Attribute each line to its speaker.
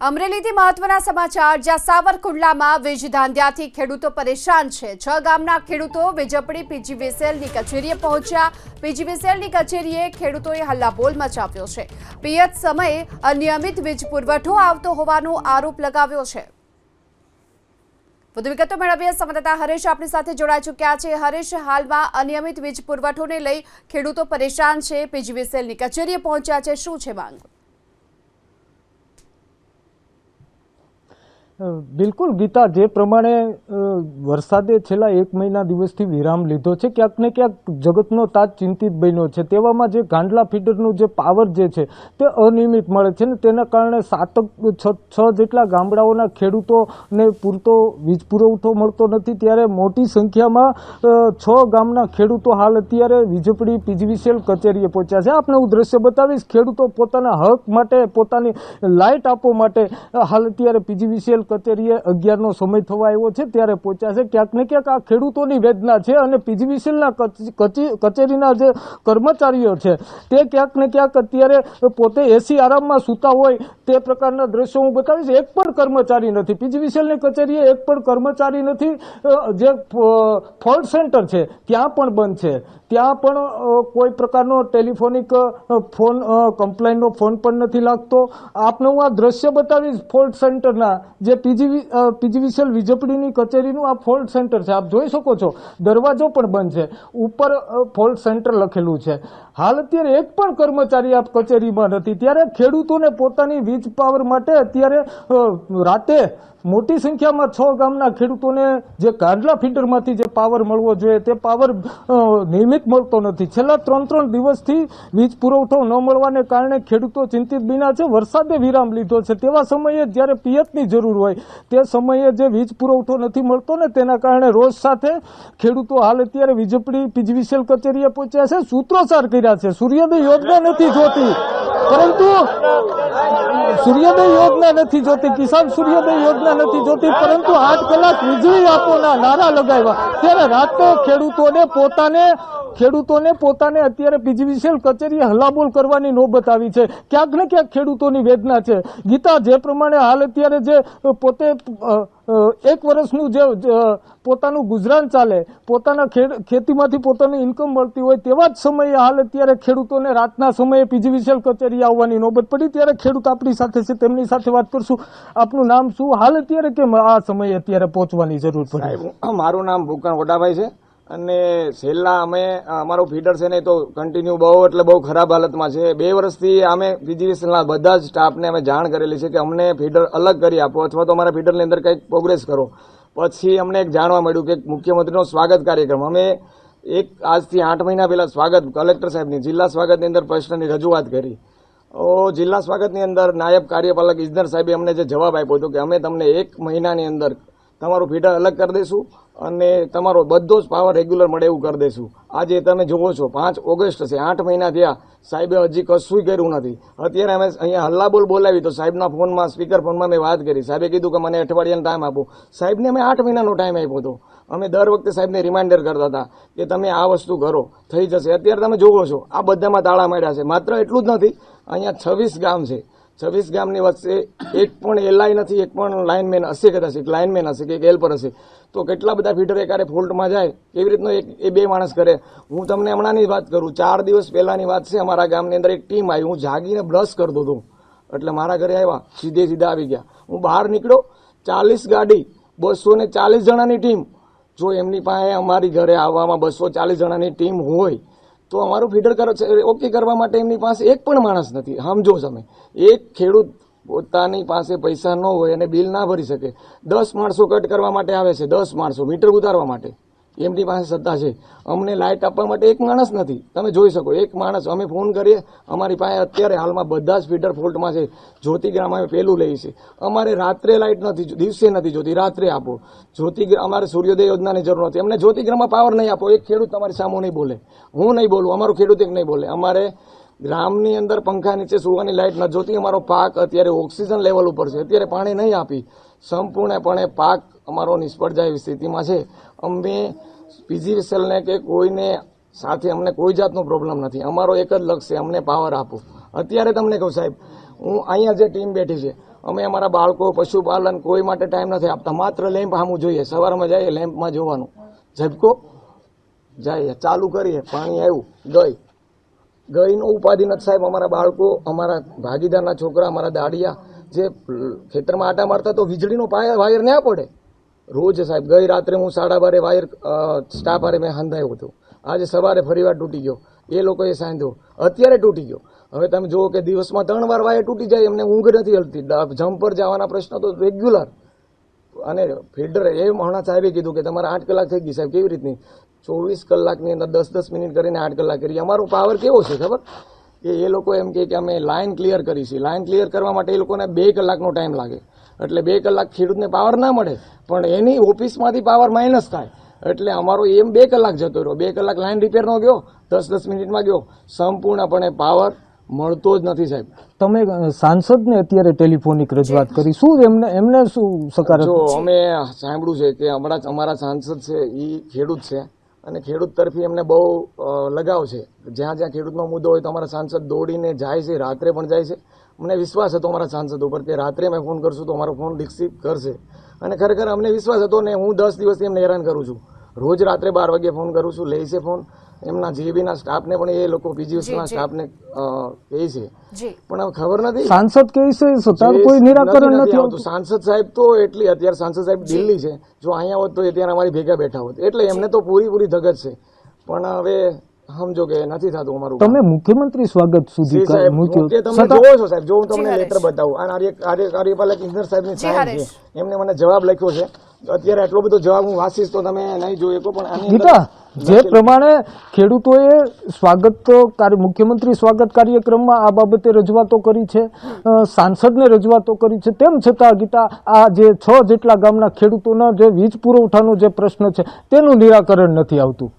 Speaker 1: અમરેલીથી મહત્વના સમાચાર. જ્યાં સાવરકુંડલામાં વીજ ધાંધ્યાથી ખેડૂતો પરેશાન છે. છ ગામના ખેડૂતો વીજપડી પીજીવીસેલની કચેરીએ પહોંચ્યા. પીજીવીસેલની કચેરીએ ખેડૂતોએ હલ્લાબોલ મચાવ્યો છે. પિયત સમયે અનિયમિત વીજ પુરવઠો આવતો હોવાનો આરોપ લગાવ્યો છે. વધુ વિગતો મેળવીએ. સંવાદદાતા હરેશ આપણી સાથે જોડાઈ ચૂક્યા છે. હરેશ, હાલમાં અનિયમિત વીજ પુરવઠોને લઈ ખેડૂતો પરેશાન છે. પીજીવીસેલની કચેરીએ પહોંચ્યા છે. શું છે માંગ?
Speaker 2: બિલકુલ, ગીતા, જે પ્રમાણે વરસાદે છેલ્લા એક મહિના દિવસથી વિરામ લીધો છે, ક્યાંક ને ક્યાંક જગતનો તાજ ચિંતિત બન્યો છે. તેવામાં જે ગાંડલા ફીડરનું જે પાવર જે છે, તે અનિયમિત મળે છે ને તેના કારણે સાતક, છ જેટલા ગામડાઓના ખેડૂતોને પૂરતો વીજ પુરવઠો મળતો નથી. ત્યારે મોટી સંખ્યામાં છ ગામના ખેડૂતો હાલ અત્યારે વીજપડી પીજીવીસીએલ કચેરીએ પહોંચ્યા છે. આપણે હું દ્રશ્ય બતાવીશ, ખેડૂતો પોતાના હક માટે, પોતાની લાઇટ આપવા માટે હાલ અત્યારે પીજીવીસીએલ કચેરીએ અગિયારનો સમય થવા આવ્યો છે, ત્યારે પહોંચ્યા છે. ક્યાંક ને ક્યાંક આ ખેડૂતોની વેદના છે અને પીજીવીસીએલના કચેરીના જે કર્મચારીઓ છે, તે ક્યાંક ને ક્યાંક અત્યારે પોતે એસી આરામમાં સૂતા હોય, તે પ્રકારના દ્રશ્યો હું બતાવીશ. એક પણ કર્મચારી નથી. પીજીવીસીએલની કચેરીએ એક પણ કર્મચારી નથી. જે ફોલ્ટ સેન્ટર છે, ત્યાં પણ બંધ છે. ત્યાં પણ કોઈ પ્રકારનો ટેલિફોનિક ફોન કમ્પ્લેનનો ફોન પણ નથી લાગતો. આપને હું આ દ્રશ્ય બતાવીશ ફોલ્ટ સેન્ટરના જે પીજીવી પીજીવીસીએલ વીજપડીની કચેરીનું આ ફોલ્ટ સેન્ટર છે. આપ જોઈ શકો છો, દરવાજો પણ બંધ છે. ઉપર ફોલ્ટ સેન્ટર લખેલું છે. હાલ અત્યારે એક પણ કર્મચારી આ કચેરીમાં નથી. ત્યારે ખેડૂતોને પોતાની વીજ પાવર માટે અત્યારે રાતે મોટી સંખ્યામાં છ ગામના ખેડૂતોને જે કાંડલા ફીડરમાંથી જે પાવર મળવો જોઈએ, તે પાવર નિયમિત મળતો નથી. છેલ્લા ત્રણ ત્રણ દિવસથી વીજ પુરવઠો ન મળવાને કારણે ખેડૂતો ચિંતિત બિના છે. વરસાદે વિરામ લીધો છે. તેવા સમયે જ્યારે પિયતની જરૂર હોય, તે સમયે જે વીજ પુરવઠો નથી મળતો ને તેના કારણે રોજ સાથે ખેડૂતો હાલ અત્યારે વીજપડી પીજીવીસીએલ કચેરીએ પહોંચ્યા છે. સૂત્રોચ્ચાર કર્યા છે. સૂર્યોદય યોજના નથી જોતી. પરંતુ સૂર્યોદય યોજના નથી જોતી, કિસાન સૂર્યોદય યોજના નથી જોતી, પરંતુ આઠ કલાક વીજળી આપોના નારા લગાવ્યા. ત્યારે રાતો ખેડૂતોને પોતાને ખેડૂતોને પોતાને અત્યારે પીજીવીસીએલ કચેરીએ હલાબોલ કરવાની નોબત આવી છે. ક્યાંક ને ક્યાંક ખેડૂતોની વેદના છે. ગીતા જે પ્રમાણે હાલ અત્યારે જે પોતે એક વર્ષનું જે પોતાનું ગુજરાન ચાલે, પોતાના ખેતીમાંથી પોતાનું ઇન્કમ મળતી હોય તેવા જ સમયે હાલ અત્યારે ખેડૂતોને રાતના સમયે પીજીવીસીએલ કચેરી આવવાની નોબત પડી. ત્યારે ખેડૂત આપણી સાથે છે, તેમની સાથે વાત કરશું. આપનું નામ શું? હાલ અત્યારે કેમ આ સમયે અત્યારે પહોંચવાની જરૂર પડે?
Speaker 3: મારું નામ ભૂકણ વડાભાઈ છે. અને છેલ્લા અમે અમારો ફીડર છે ને તો કન્ટિન્યુ બહુ, એટલે બહુ ખરાબ હાલતમાં છે. બે વર્ષથી અમે પીજીવીસીએલના બધા જ સ્ટાફને અમે જાણ કરેલી છે કે અમને ફીડર અલગ કરી આપો, અથવા તો અમારા ફીડરની અંદર કંઈક પ્રોગ્રેસ કરો. પછી અમને એક જાણવા મળ્યું કે મુખ્યમંત્રીનો સ્વાગત કાર્યક્રમ. અમે એક, આજથી આઠ મહિના પહેલાં સ્વાગત, કલેક્ટર સાહેબની, જિલ્લા સ્વાગતની અંદર પ્રશ્નની રજૂઆત કરી. જિલ્લા સ્વાગતની અંદર નાયબ કાર્યપાલક ઇજનર સાહેબે અમને જે જવાબ આપ્યો હતો કે અમે તમને એક મહિનાની અંદર તમારું ફીડર અલગ કરી દઈશું અને તમારો બધો જ પાવર રેગ્યુલર મળે એવું કરી દઈશું આજે તમે જુઓ છો, પાંચ ઓગસ્ટ છે, આઠ મહિના થયા. સાહેબે હજી કશું કર્યું નથી. અત્યારે અમે અહીંયા હલ્લાબોલ બોલાવી તો સાહેબના ફોનમાં સ્પીકર ફોનમાં મેં વાત કરી. સાહેબે કીધું કે મને અઠવાડિયાનો ટાઈમ આપો. સાહેબને અમે આઠ મહિનાનો ટાઈમ આપ્યો હતો. અમે દર વખતે સાહેબને રિમાઇન્ડર કરતા હતા કે તમે આ વસ્તુ કરો, થઈ જશે. અત્યારે તમે જુઓ છો, આ બધામાં તાળા માર્યા છે. માત્ર એટલું જ નથી, અહીંયા છવ્વીસ ગામ છે. છવ્વીસ ગામની વચ્ચે એક પણ એલઆઈ નથી, એક પણ લાઇનમેન હશે કદાચ, એક લાઇનમેન હશે કે એક હેલ્પર હશે. તો કેટલા બધા ફીડર એકારે ફોલ્ટમાં જાય, કેવી રીતનો એક, એ બે માણસ કરે. હું તમને હમણાંની વાત કરું, ચાર દિવસ પહેલાંની વાત છે, અમારા ગામની અંદર એક ટીમ આવી. હું જાગીને બ્રશ કરતો હતો. એટલે મારા ઘરે આવ્યા, સીધે સીધા આવી ગયા. હું બહાર નીકળ્યો, ચાલીસ ગાડી, બસો ને ચાલીસ જણાની ટીમ. જો એમની પાસે અમારી ઘરે આવવામાં બસો ચાલીસ જણાની ટીમ હોય તો અમારું ફીડર ઓકે કરવા માટે એમની પાસે એક પણ માણસ નથી. સમજો તમે, એક ખેડૂત પોતાની પાસે પૈસા ન હોય અને બિલ ના ભરી શકે. દસ માણસો કટ કરવા માટે આવે છે, દસ માણસો મીટર ઉતારવા માટે. એમની પાસે સત્તા છે. અમને લાઇટ આપવા માટે એક માણસ નથી. તમે જોઈ શકો, એક માણસ અમે ફોન કરીએ, અમારી પાસે અત્યારે હાલમાં બધા જ ફીડર ફોલ્ટમાં છે. જ્યોતિગ્રામ અમે પહેલું લઈએ છીએ. અમારે રાત્રે લાઇટ નથી દિવસે નથી જોતી, રાત્રે આપો. જ્યોતિગ્રામ, અમારે સૂર્યોદય યોજનાની જરૂર નથી. અમને જ્યોતિગ્રામમાં પાવર નહીં આપો. એક ખેડૂત તમારી સામે નહીં બોલે. હું નહીં બોલું, અમારું ખેડૂત એક નહીં બોલે. અમારે ગ્રામની અંદર પંખા નીચે સુવાની લાઇટ ન જોતી, અમારો પાક અત્યારે ઓક્સિજન લેવલ ઉપર છે. અત્યારે પાણી નહીં આપી. સંપૂર્ણપણે પાક અમારો નિષ્ફળ જાય એવી સ્થિતિમાં છે. અમે પીજીવીસીએલને કે કોઈને સાથે અમને કોઈ જાતનો પ્રોબ્લેમ નથી. અમારો એક જ લક્ષ્ય અમને પાવર આપો અત્યારે તમને કહું સાહેબ, હું અહીંયા જે ટીમ બેઠી છે, અમે અમારા બાળકો, પશુપાલન કોઈ માટે ટાઈમ નથી આપતા. માત્ર લેમ્પ હામું જોઈએ. સવારમાં જઈએ, લેમ્પમાં જોવાનું. ઝબકો જઈએ, ચાલુ કરીએ, પાણી આવ્યું ગઈ ગઈનો ઉપાધિ નથી સાહેબ. અમારા બાળકો, અમારા ભાગીદારના છોકરા, અમારા દાડિયા જે ખેતરમાં આટા મારતા તો વીજળીનો પાય, વાયર ના પડે. રોજ સાહેબ, ગઈ રાત્રે હું સાડા બારે વાયર સ્ટાફ હારે મેં હંધાયો હતો. આજે સવારે ફરીવાર તૂટી ગયો. એ લોકોએ સાંધ્યો. અત્યારે તૂટી ગયો. હવે તમે જુઓ કે દિવસમાં ત્રણ વાર વાયર તૂટી જાય, એમને ઊંઘ નથી હલતી. જમ્પ પર જવાના પ્રશ્નો તો રેગ્યુલર. અને ફિલ્ડર એ હમણાં સાહેબે કીધું કે તમારે આઠ કલાક થઈ ગઈ સાહેબ, કેવી રીતની? ચોવીસ કલાકની અંદર દસ દસ મિનિટ કરીને આઠ કલાક કરી. અમારો પાવર કેવો છે ખબર? કે એ લોકો એમ કે અમે લાઇન ક્લિયર કરી છે. લાઇન ક્લિયર કરવા માટે એ લોકોને બે કલાકનો ટાઈમ લાગે. એટલે બે કલાક ખેડૂતને પાવર ના મળે, પણ એની ઓફિસમાંથી પાવર માઇનસ થાય. એટલે અમારો એમ બે કલાક જતો રહ્યો. બે કલાક લાઇન રિપેરનો ગયો, દસ દસ મિનિટમાં ગયો. સંપૂર્ણપણે પાવર મળતો જ નથી સાહેબ.
Speaker 2: તમે સાંસદને અત્યારે ટેલિફોનિક રજૂઆત કરી. શું એમને એમને શું સકારાત્મક
Speaker 3: જો અમે સાંભળ્યું છે કે હમણાં અમારા સાંસદ છે એ ખેડૂત છે અને ખેડૂત તરફી એમને બહુ લગાવ છે. જ્યાં જ્યાં ખેડૂતનો મુદ્દો હોય તો અમારા સાંસદ દોડીને જાય છે રાત્રે પણ જાય છે. મને વિશ્વાસ હતો અમારા સાંસદ ઉપર કે રાત્રે મેં ફોન કરશું તો અમારો ફોન રિસીવ કરશે. અને ખરેખર અમને વિશ્વાસ હતો ને હું દસ દિવસથી એમને હેરાન કરું છું. રોજ રાત્રે બાર વાગે ફોન કરું છું લે છે ફોન. એમના જીબીના સ્ટાફને પણ એ લોકો પીજીવીસીના સ્ટાફને કહે છે. પણ હવે ખબર નથી.
Speaker 2: સાંસદ કહે છે છતાં કોઈ નિરાકરણ
Speaker 3: નથી આવતું. સાંસદ સાહેબ તો એટલી અત્યારે સાંસદ સાહેબ દિલ્હી છે. જો અહીંયા હોત તો અત્યારે અમારી ભેગા બેઠા હોત. એટલે એમને તો પૂરી પૂરી ધગત છે. પણ હવે સમજો કે નથી થતું અમારું
Speaker 2: તમે મુખ્યમંત્રી સ્વાગત સુધી
Speaker 3: તમે જોવો છો સાહેબ જો હું તમને લેટર બતાવું. આ કાર્ય કાર્ય કાર્યપાલક ઇજનેર સાહેબની સાહેબ છે. એમને મને જવાબ લખ્યો છે. અત્યારે એટલો બધો જવાબ હું વાંચીશ તો તમે નહીં જોઈ શકો પણ આની
Speaker 2: ગીતા જે પ્રમાણે ખેડૂતોએ સ્વાગત કાર્ય મુખ્યમંત્રી સ્વાગત કાર્યક્રમમાં આ બાબતે રજૂઆતો કરી છે સાંસદને રજૂઆતો કરી છે. તેમ છતાં ગીતા આ જે છ જેટલા ગામના ખેડૂતોના જે વીજ પુરવઠાનો જે પ્રશ્ન છે તેનું નિરાકરણ નથી આવતું.